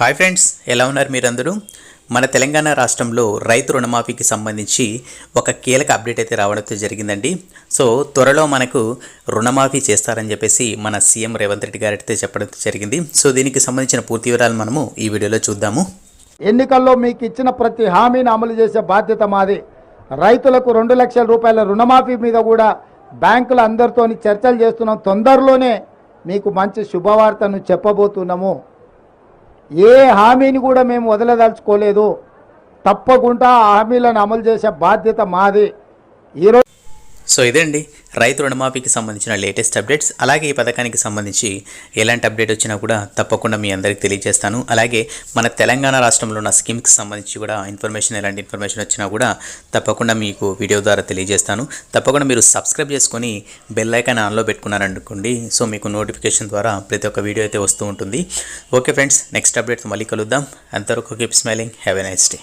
Hi friends ఎలా ఉన్నారు మీరందరూ? మన తెలంగాణ రాష్ట్రంలో రైతు రుణమాఫీకి సంబంధించి ఒక కీలక అప్డేట్ అయితే రావడంతో జరిగిందండి. సో త్వరలో మనకు రుణమాఫీ చేస్తారని చెప్పేసి మన సీఎం రేవంత్ రెడ్డి గారు అయితే చెప్పడం జరిగింది. సో దీనికి సంబంధించిన పూర్తి వివరాలు మనము ఈ వీడియోలో చూద్దాము. ఎన్నికల్లో మీకు ఇచ్చిన ప్రతి హామీని అమలు చేసే బాధ్యత మాది. రైతులకు రెండు లక్షల రూపాయల రుణమాఫీ మీద కూడా బ్యాంకుల అందరితోని చర్చలు చేస్తున్నాం. తొందరలోనే మీకు మంచి శుభవార్తను చెప్పబోతున్నాము. ఏ హామీని కూడా మేము వదలదలుచుకోలేదు. తప్పకుండా ఆ హామీలను అమలు చేసే బాధ్యత మాది. ఈరోజు సో ఇదండి. రైతు రుణమాఫీకి సంబంధించిన లేటెస్ట్ అప్డేట్స్ అలాగే ఈ పథకానికి సంబంధించి ఎలాంటి అప్డేట్ వచ్చినా కూడా తప్పకుండా మీ అందరికీ తెలియజేస్తాను. అలాగే మన తెలంగాణ రాష్ట్రంలో ఉన్న స్కీమ్కి సంబంధించి కూడా ఇన్ఫర్మేషన్ ఎలాంటి ఇన్ఫర్మేషన్ వచ్చినా కూడా తప్పకుండా మీకు వీడియో ద్వారా తెలియజేస్తాను. తప్పకుండా మీరు సబ్స్క్రైబ్ చేసుకొని బెల్ ఐకాన్ ఆన్లో పెట్టుకున్నారనుకోండి సో మీకు నోటిఫికేషన్ ద్వారా ప్రతి ఒక్క వీడియో అయితే వస్తూ ఉంటుంది. ఓకే ఫ్రెండ్స్ నెక్స్ట్ అప్డేట్ మళ్ళీ కలుద్దాం. అంతవరకు keep smiling have a nice day